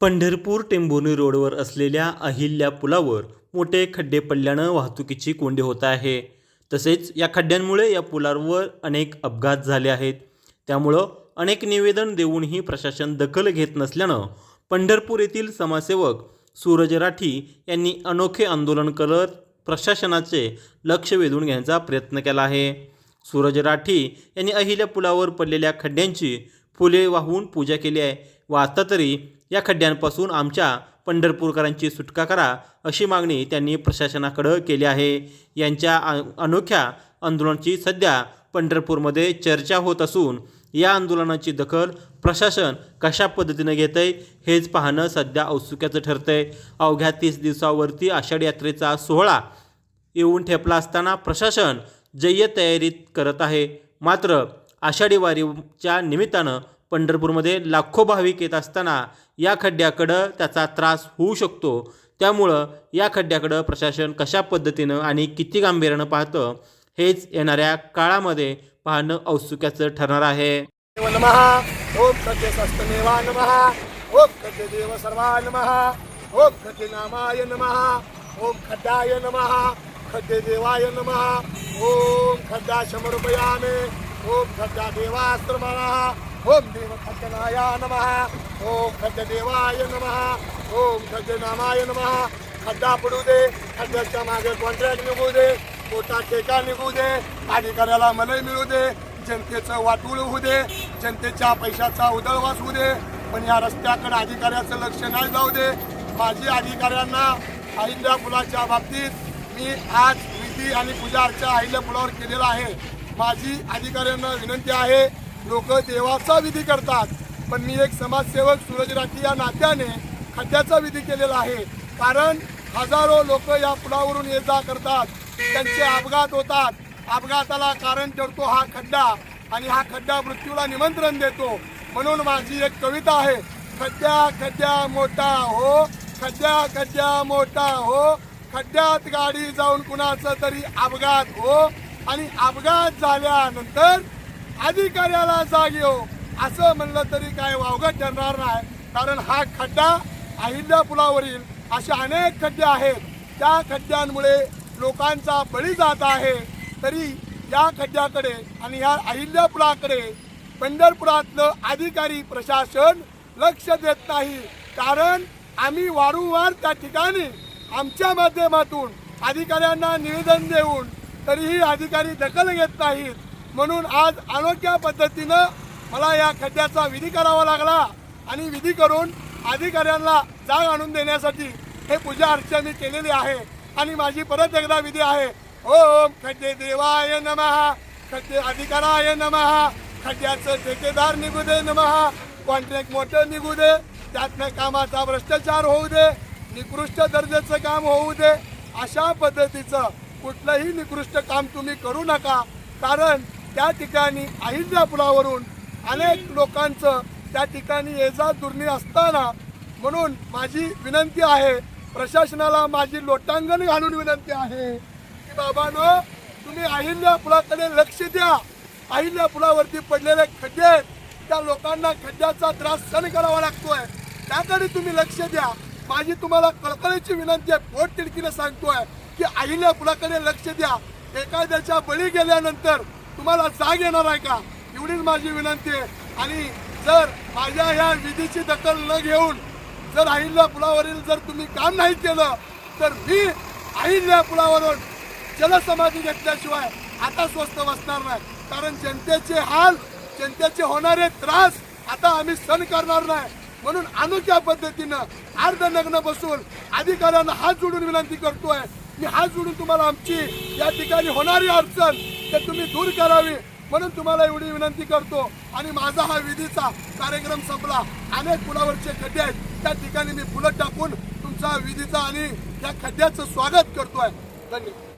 पंढरपूर टेंभोनी रोडवर असलेल्या अहिल्या पुलावर मोठे खड्डे पडल्यानं वाहतुकीची कोंडी होत आहे. तसेच या खड्ड्यांमुळे या पुलावर अनेक अपघात झाले आहेत. त्यामुळं अनेक निवेदन देऊनही प्रशासन दखल घेत नसल्यानं पंढरपूर येथील समाजसेवक सूरज राठी यांनी अनोखे आंदोलन करत प्रशासनाचे लक्ष वेधून घेण्याचा प्रयत्न केला आहे. सूरज राठी यांनी अहिल्या पुलावर पडलेल्या खड्ड्यांची फुले वाहून पूजा केली आहे. व आता तरी या खड्ड्यांपासून आमच्या पंढरपूरकरांची सुटका करा अशी मागणी त्यांनी प्रशासनाकडं केली आहे. यांच्या अनोख्या आंदोलनाची सध्या पंढरपूरमध्ये चर्चा होत असून या आंदोलनाची दखल प्रशासन कशा पद्धतीनं घेत आहे हेच पाहणं सध्या औत्सुक्याचं ठरतंय. अवघ्या तीस दिवसावरती आषाढी यात्रेचा सोहळा येऊन ठेपला असताना प्रशासन जय्य तयारीत करत आहे. मात्र आषाढी वारीच्या निमित्तानं पंढरपूरमध्ये लाखो भाविक येत असताना या खड्ड्याकडं त्याचा त्रास होऊ शकतो. त्यामुळं या खड्ड्याकडं प्रशासन कशा पद्धतीनं आणि किती गांभीर्यानं पाहतं हेच येणाऱ्या काळामध्ये पाहणं औत्सुक्याचं ठरणार आहे. ओम सत्य देव सर्वा नमः. ओम खड्डे नमः. ओम खड्डाय नमः. खड्डे नमः. ओम खड्डा ओम खड्डा देवाश्रमः ओम देव खड्डनाय नमः ओम खड्डे देवाय नमः ओम खड्डे नामाय खड्डा पडू दे खड्ड्याच्या मागे कॉन्ट्रॅक्ट निघू दे मोठा ठेका निघू दे अधिकाऱ्याला मलई मिळू दे जनतेचं वाटूळ होऊ दे जनतेच्या पैशाचा उदळवास होऊ दे पण या रस्त्याकडे अधिकाऱ्याचं लक्ष नाही जाऊ दे माझी अधिकाऱ्यांना अहिल्या पुलाच्या बाबतीत मी आज विधी आणि पूजा अर्चा अहिल्या पुलावर केलेला आहे. माझी अधिकाऱ्यांना विनंती आहे लोक देवाचा विधी करतात. पण मी एक समाजसेवक सूरज राठी या नात्याने खड्ड्याचा विधी केलेला आहे. कारण हजारो लोक या पुलावरून ये जा करतात. त्यांचे अपघात होतात. अपघाताला कारण ठरतो हा खड्डा आणि हा खड्डा मृत्यूला निमंत्रण देतो. म्हणून माझी एक कविता आहे खड्ड्या खड्ड्या मोठा हो खड्ड्या खड्ड्या मोठा हो खड्ड्यात गाडी जाऊन कुणाचं तरी अपघात हो आणि अपघात झाल्यानंतर अधिकाऱ्याला जाग येऊ असं म्हणलं तरी काय वावगं ठरणार नाही. कारण हा खड्डा अहिल्या पुलावरील असे अनेक खड्डे आहेत. त्या खड्ड्यांमुळे लोकांचा बळी जात आहे. तरी या खड्ड्याकडे आणि या अहिल्या पुलाकडे पंढरपुरातलं अधिकारी प्रशासन लक्ष देत नाही. कारण आम्ही वारंवार त्या ठिकाणी आमच्या माध्यमातून अधिकाऱ्यांना निवेदन देऊन तरीही अधिकारी दखल घेत नाहीत. म्हणून आज अनोख्या पद्धतीनं मला या खड्ड्याचा विधी करावा लागला आणि विधी करून अधिकाऱ्यांना जाग आणून देण्यासाठी हे पूजा अर्चा मी केलेली आहे आणि माझी परत एकदा विधी आहे. ओम खड्डे देवाय नमहा खड्डे अधिकाराय नमहा खड्ड्याचं ठेकेदार निघू दे नमहा कॉन्ट्रॅक्ट मोठं निघू दे त्यातनं कामाचा भ्रष्टाचार होऊ दे निकृष्ट दर्जाचं काम होऊ दे अशा पद्धतीचं कुठलंही निकृष्ट काम तुम्ही करू नका. कारण त्या ठिकाणी अहिल्या पुलावरून अनेक लोकांचं त्या ठिकाणी ये जा असताना म्हणून माझी विनंती आहे प्रशासनाला माझी लोटांगण घालून विनंती आहे की बाबांनो तुम्ही अहिल्या पुलाकडे लक्ष द्या. अहिल्या पुलावरती पडलेले खड्डे आहेत, त्या लोकांना खड्ड्याचा त्रास सहन करावा लागतोय. त्याकडे तुम्ही लक्ष द्या. माझी तुम्हाला कळकळीची विनंती आहे पोट तिडकीने सांगतोय. की अहिल्या पुलाकडे लक्ष द्या? एखाद्याच्या बळी गेल्यानंतर तुम्हाला जाग येणार आहे का? एवढीच माझी विनंती आहे. आणि जर माझ्या ह्या विधीची दखल न घेऊन जर अहिल्या पुलावरील जर तुम्ही काम नाही केलं तर मी अहिल्या पुलावरून जलसमाधी घेतल्याशिवाय आता स्वस्त बसणार नाही. कारण जनतेचे हाल जनतेचे होणारे त्रास आता आम्ही सहन करणार नाही. म्हणून अनोख्या पद्धतीनं अर्धनग्न बसून अधिकाऱ्यांना हात जोडून विनंती करतोय. मी हात जोडून तुम्हाला आमची या ठिकाणी होणारी अडचण ते तुम्ही दूर करावी म्हणून तुम्हाला एवढी विनंती करतो. आणि माझा हा विधीचा कार्यक्रम संपला. अनेक पुलावरचे खड्डे आहेत. त्या ठिकाणी मी फुलं टाकून तुमचा विधीचा आणि या खड्ड्याचं स्वागत करतोय. धन्यवाद.